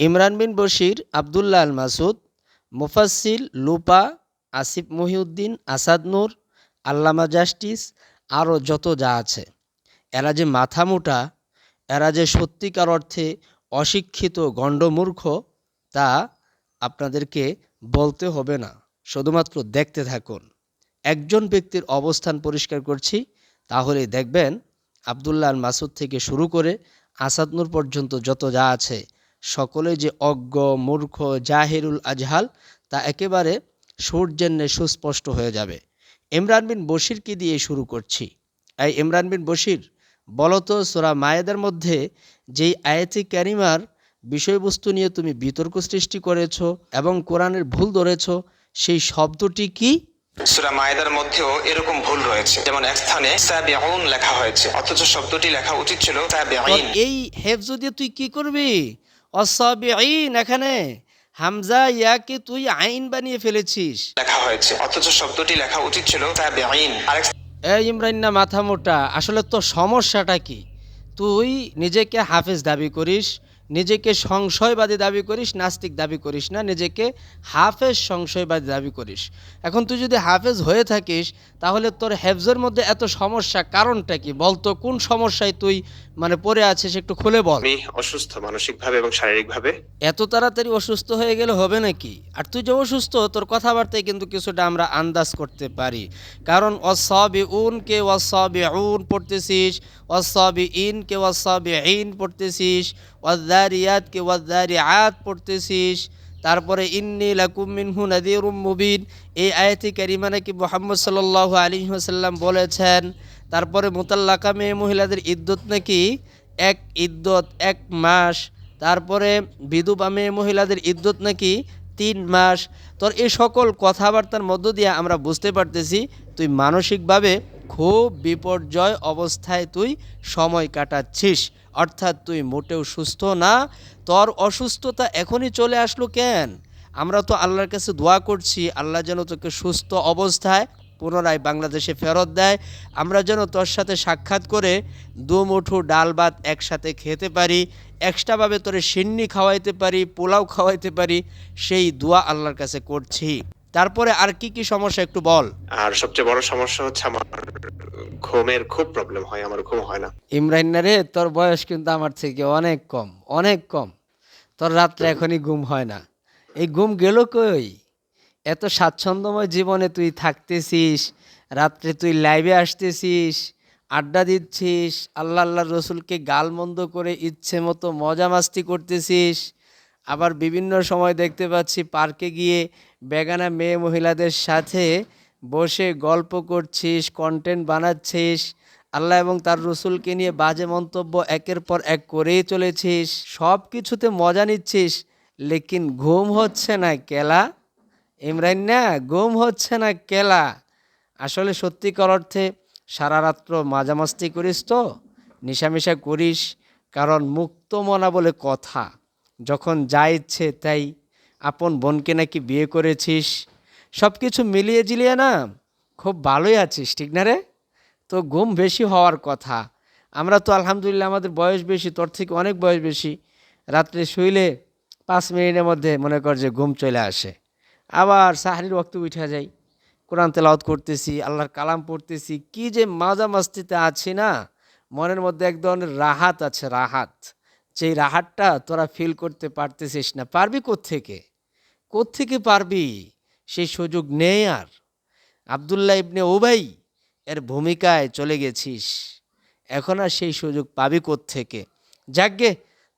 ইমরান বিন বশির, আবদুল্লাহ আল মাসুদ মুফাসিল লুপা, আসিফ মহিউদ্দিন, আসাদ নূর, আল্লামা justice আরও যত যা আছে। এরা যে মাথা মোটা, এরা যে সত্যিকার অর্থে অশিক্ষিত গণ্ডমূর্খ, তা আপনাদেরকে বলতে হবে না। শুধুমাত্র দেখতে থাকুন। একজন ব্যক্তির অবস্থান পরিষ্কার করছি তাহলে দেখবেন আবদুল্লাহ আল মাসুদ থেকে শুরু করে আসাদনুর পর্যন্ত যত যা আছে সকলে যে অজ্ঞ মূর্খ জাহিরুল আজহাল তা একেবারে সূর্যের সুস্পষ্ট হয়ে যাবে। ইমরান বিন বশিরকে দিয়ে শুরু করছি? এই ইমরান বিন বশির বলতো সোরা মায়েদের মধ্যে যেই আয়াতি ক্যারিমার বিষয়বস্তু নিয়ে তুমি বিতর্ক সৃষ্টি করেছ এবং কোরআনের ভুল ধরেছ সেই শব্দটি কি? সূরা মায়েদার মধ্যেও এরকম ভুল রয়েছে। যেমন এক স্থানে লেখা হয়েছে অথচ শব্দটি লেখা উচিত ছিল এই হেফজ যদি তুই কি করবি? অসাবিআইন এখানে হামজা ইয়াকে তুই আইন বানিয়ে ফেলেছিস। লেখা হয়েছে অথচ শব্দটি লেখা উচিত ছিল তাবিঈন। আরেক এই ইমরান না মাথা মোটা আসলে তো সমস্যাটা কি? তুই নিজেকে হাফেজ দাবি করিস নিজেকে সংশয়বাদী দাবি করিস নাস্তিক দাবি করিস না নিজেকে হাফেজ সংশয়বাদী দাবি করিস। এখন তুই যদি হাফেজ হয়ে থাকিস তাহলে তোর হেফজের মধ্যে এত সমস্যা কারণটা কি? বলতো কোন সমস্যায় তুই মানে পড়ে আছিস একটু খুলে বল। আমি অসুস্থ মানসিকভাবে এবং শারীরিকভাবে। এত তাড়াতাড়ি অসুস্থ হয়ে গেলে হবে নাকি? আর তুই যে অসুস্থ তোর কথাবার্তায় কিন্তু কিছুটা আমরা আন্দাজ করতে পারি। কারণ অসবি উন কে অসবি উন পড়তেছিস অসবি ইন কে অসবি ইন পড়তেছিস ওয়াদারিয়াত কে ওয়াদারিয়াত পড়তেছিস। তারপরে ইন্নি লাকুম মিনহু নাদিরুম মুবিন। এই আয়াতি কারিমা নাকি মোহাম্মদ সাল্লাল্লাহু আলাইহি ওয়াসাল্লাম বলেছেন। তারপরে মোতাল্লাকা মেয়ে মহিলাদের ইদ্যত নাকি? এক ইদ্যত এক মাস। তারপরে বিধবা মেয়ে মহিলাদের ইদ্যত নাকি? তিন মাস। তোর এই সকল কথাবার্তার মধ্য দিয়ে আমরা বুঝতে পারতেছি তুই মানসিকভাবে খুব বিপর্যয় অবস্থায় তুই সময় কাটাচ্ছিস। অর্থাৎ তুই মোটেও সুস্থ না। তোর অসুস্থতা এখনই চলে আসলো কেন? আমরা তো আল্লাহর কাছে দোয়া করছি, আল্লাহ যেন তোকে সুস্থ অবস্থায় পুনরায় বাংলাদেশে ফেরত দেয়। আমরা যেন তোর সাথে সাক্ষাৎ করে দু মুঠো ডাল ভাত একসাথে খেতে পারি এক্সট্রাভাবে তোরে সিন্নি খাওয়াইতে পারি, পোলাও খাওয়াইতে পারি, সেই দোয়া আল্লাহর কাছে করছি। তারপরে আর কি কি সমস্যা একটু বল। আর সবচেয়ে বড় সমস্যা হচ্ছে আমার ঘুমের খুব প্রবলেম হয় আমার ঘুম হয় না। ইমরান না রে তোর বয়স কিন্তু আমার থেকে অনেক কম অনেক কম। তোর রাত্রে এখনই ঘুম হয় না। এই ঘুম গেল কই? এত স্বাচ্ছন্দ্যময় জীবনে তুই থাকতেছিস রাত্রে তুই লাইভে আসতেছিস আড্ডা দিচ্ছিস আল্লাহ আল্লাহ রসুলকে গালমন্দ করে ইচ্ছে মতো মজা মাস্তি করতেছিস আবার বিভিন্ন সময় দেখতে পাচ্ছি পার্কে গিয়ে বেগানা মেয়ে মহিলাদের সাথে বসে গল্প করছিস কন্টেন্ট বানাচ্ছিস। আল্লাহ এবং তার রসুলকে নিয়ে বাজে মন্তব্য একের পর এক করেই চলেছিস। সব কিছুতে মজা নিচ্ছিস, লেকিন ঘুম হচ্ছে না কেলা। ইমরান না, ঘুম হচ্ছে না কেলা। আসলে সত্যিকার অর্থে সারা রাত্র মাজামাস্তি করিস তো, নিশামিশা করিস, কারণ মুক্ত মনা বলে কথা। যখন যা ইচ্ছে তাই আপন বোনকে নাকি বিয়ে করেছিস। সব কিছু মিলিয়ে জিলিয়ে না খুব ভালোই আছিস, ঠিক না রে? তো ঘুম বেশি হওয়ার কথা। আমরা তো আলহামদুলিল্লাহ আমাদের বয়স বেশি, তোর থেকে অনেক বয়স বেশি। রাত্রে শুইলে পাঁচ মিনিটের মধ্যে মনে কর যে ঘুম চলে আসে। আবার সাহারির রক্ত উঠে যাই। কোরআন তেলাওয়াত করতেছি, আল্লাহর কালাম পড়তেছি, কি যে মাজা মাস্তিতে আছি না। মনের মধ্যে এক ধরনের রাহাত আছে, রাহাত। যেই রাহাতটা তোরা ফিল করতে পারতেছিস না, পারবি কোত্থেকে? কোত্থেকে পারবি? সেই সুযোগ নেই আর। আবদুল্লাহ ইবনে ওবাই এর ভূমিকায় চলে গেছিস। এখন আর সেই সুযোগ পাবি থেকে যাকগে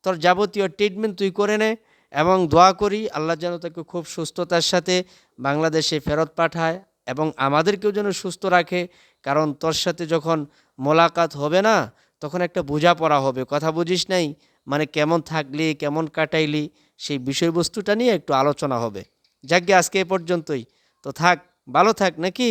তোর যাবতীয় ট্রিটমেন্ট তুই করে নে এবং দোয়া করি আল্লাহ যেন তাকে খুব সুস্থতার সাথে বাংলাদেশে ফেরত পাঠায় এবং আমাদেরকেও যেন সুস্থ রাখে, কারণ তোর সাথে যখন মোলাকাত হবে না, তখন একটা বোঝাপড়া হবে। কথা বুঝিস নাই? মানে কেমন থাকলি, কেমন কাটাইলি, সেই বিষয়বস্তুটা নিয়ে একটু আলোচনা হবে। যাকে আজকে এ পর্যন্তই। তো থাক, ভালো থাক নাকি?